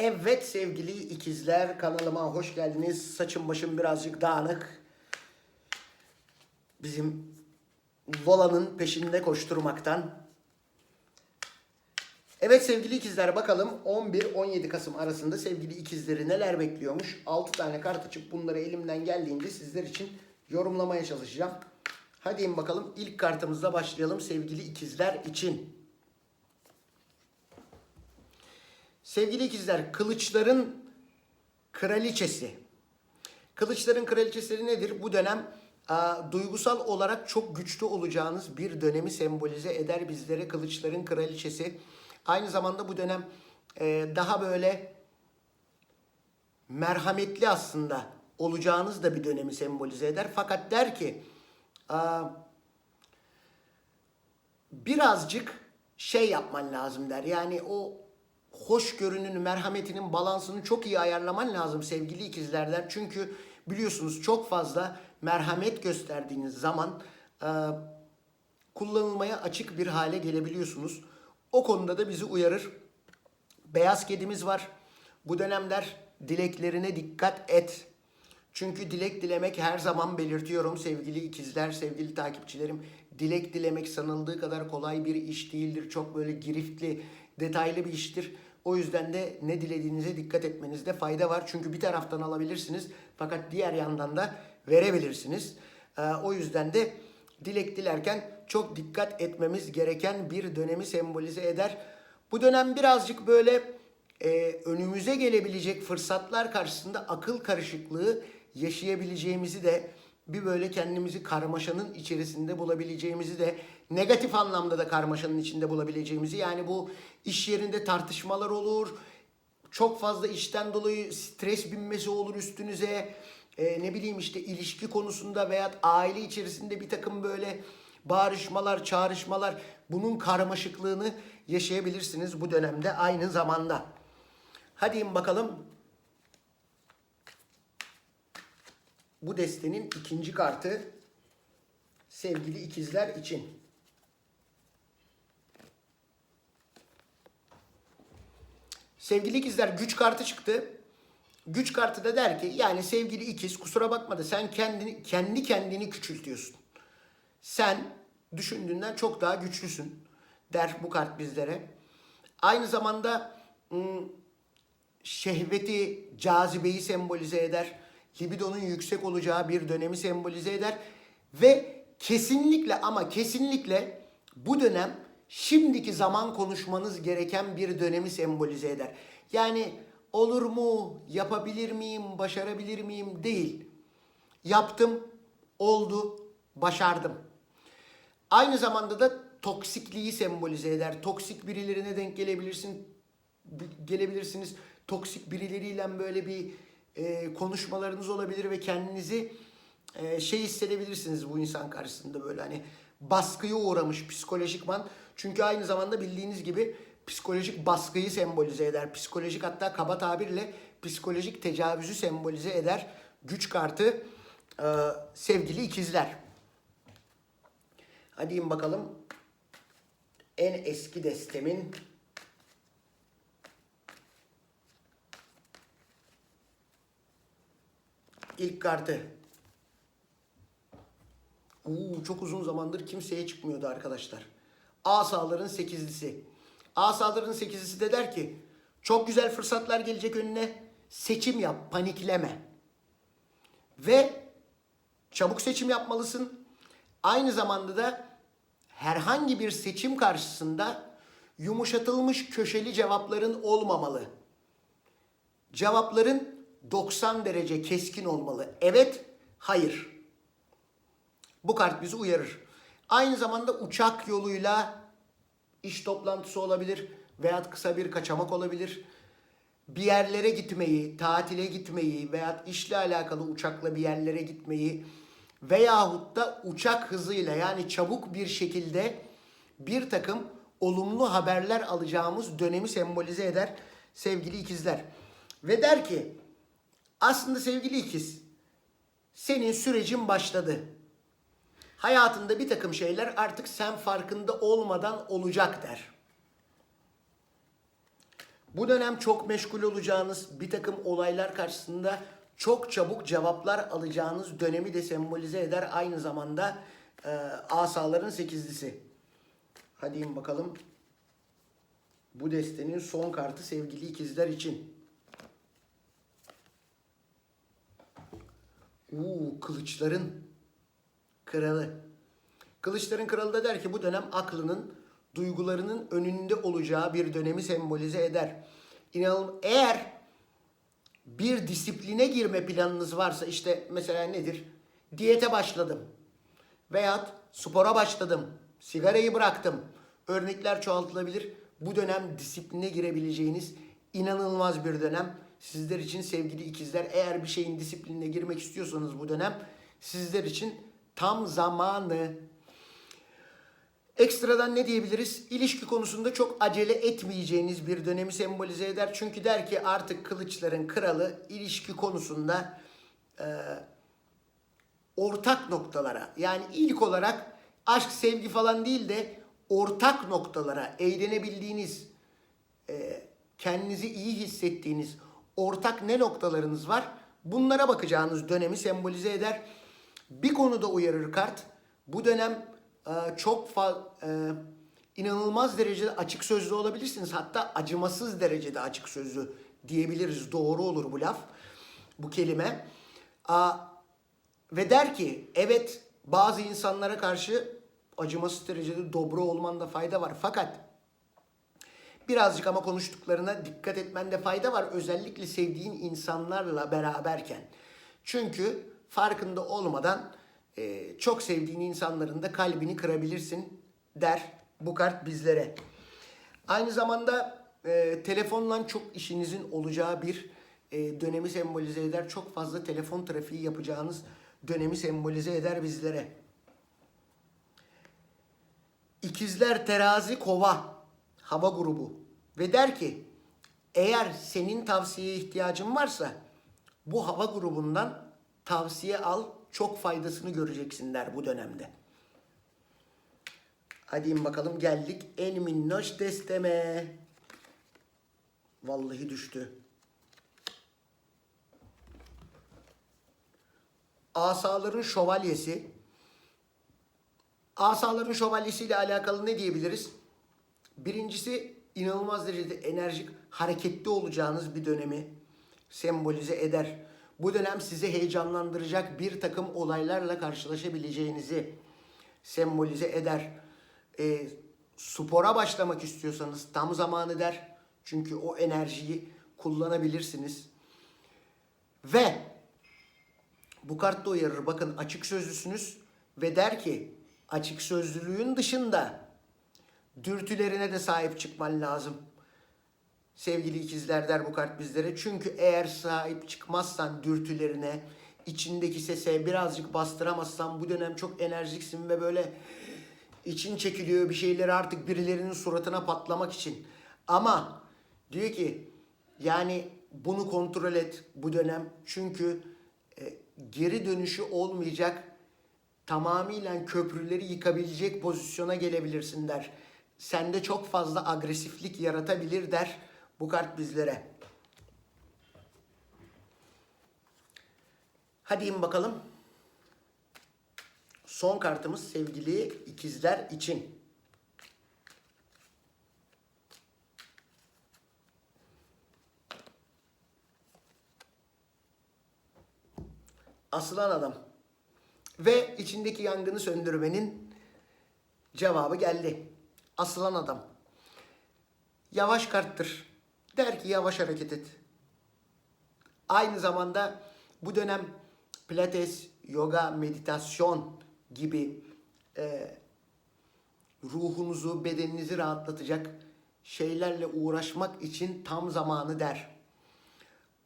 Evet sevgili ikizler kanalıma hoş geldiniz. Saçım başım birazcık dağınık. Bizim Vola'nın peşinde koşturmaktan. Evet sevgili ikizler bakalım 11-17 Kasım arasında sevgili ikizleri neler bekliyormuş. 6 tane kart açıp bunları elimden geldiğince sizler için yorumlamaya çalışacağım. Hadi bakalım ilk kartımızla başlayalım sevgili ikizler için. Sevgili ikizler, kılıçların kraliçesi. Kılıçların kraliçesi nedir? Bu dönem a, duygusal olarak çok güçlü olacağınız bir dönemi sembolize eder bizlere kılıçların kraliçesi. Aynı zamanda bu dönem e, daha böyle merhametli aslında olacağınız da bir dönemi sembolize eder. Fakat der ki a, birazcık şey yapman lazım der. Yani o hoşgörünün, merhametinin balansını çok iyi ayarlaman lazım sevgili ikizler der. Çünkü biliyorsunuz çok fazla merhamet gösterdiğiniz zaman e, kullanılmaya açık bir hale gelebiliyorsunuz. O konuda da bizi uyarır. Beyaz kedimiz var. Bu dönemler dileklerine dikkat et. Çünkü dilek dilemek her zaman belirtiyorum sevgili ikizler, sevgili takipçilerim. Dilek dilemek sanıldığı kadar kolay bir iş değildir. Çok böyle giriftli, detaylı bir iştir. O yüzden de ne dilediğinize dikkat etmenizde fayda var. Çünkü bir taraftan alabilirsiniz fakat diğer yandan da verebilirsiniz. Ee, o yüzden de dilek dilerken çok dikkat etmemiz gereken bir dönemi sembolize eder. Bu dönem birazcık böyle e, önümüze gelebilecek fırsatlar karşısında akıl karışıklığı yaşayabileceğimizi de bir böyle kendimizi karmaşanın içerisinde bulabileceğimizi de negatif anlamda da karmaşanın içinde bulabileceğimizi yani bu iş yerinde tartışmalar olur çok fazla işten dolayı stres binmesi olur üstünüze Ee, ne bileyim işte ilişki konusunda veya aile içerisinde bir takım böyle bağrışmalar çağrışmalar bunun karmaşıklığını yaşayabilirsiniz bu dönemde aynı zamanda. Hadi bakalım bu destenin ikinci kartı sevgili ikizler için. Sevgili ikizler güç kartı çıktı. Güç kartı da der ki yani sevgili ikiz kusura bakma da sen kendini kendi kendini küçültüyorsun. Sen düşündüğünden çok daha güçlüsün der bu kart bizlere. Aynı zamanda ım, şehveti, cazibeyi sembolize eder. Libidonun yüksek olacağı bir dönemi sembolize eder. Ve kesinlikle ama kesinlikle bu dönem şimdiki zaman konuşmanız gereken bir dönemi sembolize eder. Yani olur mu, yapabilir miyim, başarabilir miyim değil. Yaptım, oldu, başardım. Aynı zamanda da toksikliği sembolize eder. Toksik birilerine denk gelebilirsin, gelebilirsiniz. Toksik birileriyle böyle bir e, konuşmalarınız olabilir ve kendinizi e, şey hissedebilirsiniz bu insan karşısında böyle hani baskıya uğramış psikolojikman. Çünkü aynı zamanda bildiğiniz gibi psikolojik baskıyı sembolize eder. Psikolojik hatta kaba tabirle psikolojik tecavüzü sembolize eder. Güç kartı e, sevgili ikizler. Hadi in bakalım. En eski destemin ilk kartı. Oo, çok uzun zamandır kimseye çıkmıyordu arkadaşlar. Asaların sekizlisi. Asaların sekizlisi de der ki çok güzel fırsatlar gelecek önüne. Seçim yap, panikleme. Ve çabuk seçim yapmalısın. Aynı zamanda da herhangi bir seçim karşısında yumuşatılmış köşeli cevapların olmamalı. Cevapların 90 derece keskin olmalı. Evet, hayır. Bu kart bizi uyarır. Aynı zamanda uçak yoluyla iş toplantısı olabilir veya kısa bir kaçamak olabilir. Bir yerlere gitmeyi, tatile gitmeyi veya işle alakalı uçakla bir yerlere gitmeyi veyahut da uçak hızıyla yani çabuk bir şekilde bir takım olumlu haberler alacağımız dönemi sembolize eder sevgili ikizler. Ve der ki aslında sevgili ikiz senin sürecin başladı. Hayatında bir takım şeyler artık sen farkında olmadan olacak der. Bu dönem çok meşgul olacağınız bir takım olaylar karşısında çok çabuk cevaplar alacağınız dönemi de sembolize eder. Aynı zamanda e, asaların sekizlisi. Hadi bakalım. Bu destenin son kartı sevgili ikizler için. Uuu kılıçların kralı. Kılıçların kralı da der ki bu dönem aklının, duygularının önünde olacağı bir dönemi sembolize eder. İnanın eğer bir disipline girme planınız varsa işte mesela nedir? Diyete başladım. Veyahut spora başladım. Sigarayı bıraktım. Örnekler çoğaltılabilir. Bu dönem disipline girebileceğiniz inanılmaz bir dönem. Sizler için sevgili ikizler eğer bir şeyin disiplinine girmek istiyorsanız bu dönem sizler için tam zamanı. Ekstradan ne diyebiliriz? İlişki konusunda çok acele etmeyeceğiniz bir dönemi sembolize eder. Çünkü der ki artık kılıçların kralı ilişki konusunda e, ortak noktalara yani ilk olarak aşk sevgi falan değil de ortak noktalara eğlenebildiğiniz e, kendinizi iyi hissettiğiniz ortak ne noktalarınız var bunlara bakacağınız dönemi sembolize eder. Bir konuda uyarır kart. Bu dönem e, çok fa- e, inanılmaz derecede açık sözlü olabilirsiniz. Hatta acımasız derecede açık sözlü diyebiliriz. Doğru olur bu laf. Bu kelime. Aa, ve der ki evet bazı insanlara karşı acımasız derecede dobra olmanda fayda var. Fakat birazcık ama konuştuklarına dikkat etmende fayda var. Özellikle sevdiğin insanlarla beraberken. Çünkü farkında olmadan e, çok sevdiğin insanların da kalbini kırabilirsin der bu kart bizlere. Aynı zamanda e, telefonla çok işinizin olacağı bir e, dönemi sembolize eder. Çok fazla telefon trafiği yapacağınız dönemi sembolize eder bizlere. İkizler terazi kova hava grubu ve der ki eğer senin tavsiyeye ihtiyacın varsa bu hava grubundan tavsiye al çok faydasını göreceksin der bu dönemde. Hadi bakalım geldik en minnoş desteme. Vallahi düştü. Asaların şövalyesi. Asaların şövalyesiyle alakalı ne diyebiliriz? Birincisi inanılmaz derecede enerjik, hareketli olacağınız bir dönemi sembolize eder. Bu dönem sizi heyecanlandıracak bir takım olaylarla karşılaşabileceğinizi sembolize eder. E, spora başlamak istiyorsanız tam zamanı der. Çünkü o enerjiyi kullanabilirsiniz. Ve bu kart da uyarır. Bakın açık sözlüsünüz ve der ki açık sözlülüğün dışında dürtülerine de sahip çıkman lazım. Sevgili ikizler der bu kart bizlere. Çünkü eğer sahip çıkmazsan dürtülerine, içindeki sese birazcık bastıramazsan bu dönem çok enerjiksin ve böyle için çekiliyor bir şeyleri artık birilerinin suratına patlamak için. Ama diyor ki yani bunu kontrol et bu dönem. Çünkü e, geri dönüşü olmayacak tamamıyla köprüleri yıkabilecek pozisyona gelebilirsin der. Sende çok fazla agresiflik yaratabilir der bu kart bizlere. Hadi in bakalım. Son kartımız sevgili ikizler için. Asılan adam. Ve içindeki yangını söndürmenin cevabı geldi. Asılan adam. Yavaş karttır. Der ki yavaş hareket et. Aynı zamanda bu dönem pilates, yoga, meditasyon gibi e, ruhunuzu, bedeninizi rahatlatacak şeylerle uğraşmak için tam zamanı der.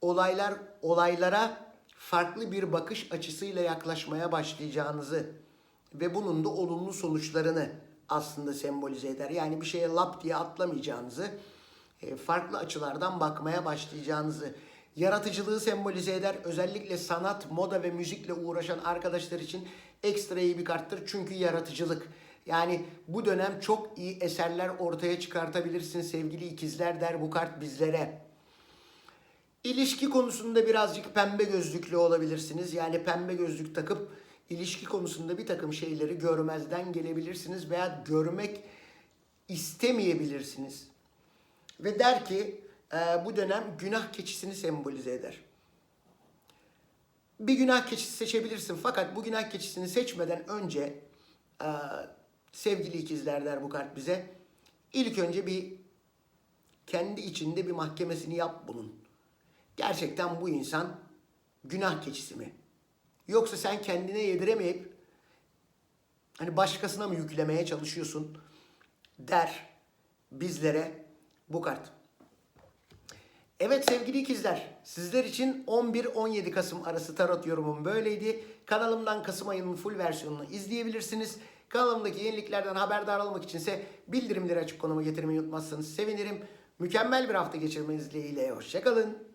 Olaylar olaylara farklı bir bakış açısıyla yaklaşmaya başlayacağınızı ve bunun da olumlu sonuçlarını aslında sembolize eder. Yani bir şeye lap diye atlamayacağınızı, e, farklı açılardan bakmaya başlayacağınızı, yaratıcılığı sembolize eder. Özellikle sanat, moda ve müzikle uğraşan arkadaşlar için ekstra iyi bir karttır. Çünkü yaratıcılık. Yani bu dönem çok iyi eserler ortaya çıkartabilirsin sevgili ikizler der bu kart bizlere. İlişki konusunda birazcık pembe gözlüklü olabilirsiniz. Yani pembe gözlük takıp ilişki konusunda bir takım şeyleri görmezden gelebilirsiniz veya görmek istemeyebilirsiniz. Ve der ki e, bu dönem günah keçisini sembolize eder. Bir günah keçisi seçebilirsin fakat bu günah keçisini seçmeden önce e, sevgili ikizler der bu kart bize. İlk önce bir kendi içinde bir mahkemesini yap bunun. Gerçekten bu insan günah keçisi mi? Yoksa sen kendine yediremeyip hani başkasına mı yüklemeye çalışıyorsun der bizlere bu kart. Evet sevgili ikizler, sizler için 11-17 Kasım arası tarot yorumum böyleydi. Kanalımdan Kasım ayının full versiyonunu izleyebilirsiniz. Kanalımdaki yeniliklerden haberdar olmak içinse bildirimleri açık konuma getirmeyi unutmazsanız sevinirim. Mükemmel bir hafta geçirmeniz dileğiyle. Hoşçakalın.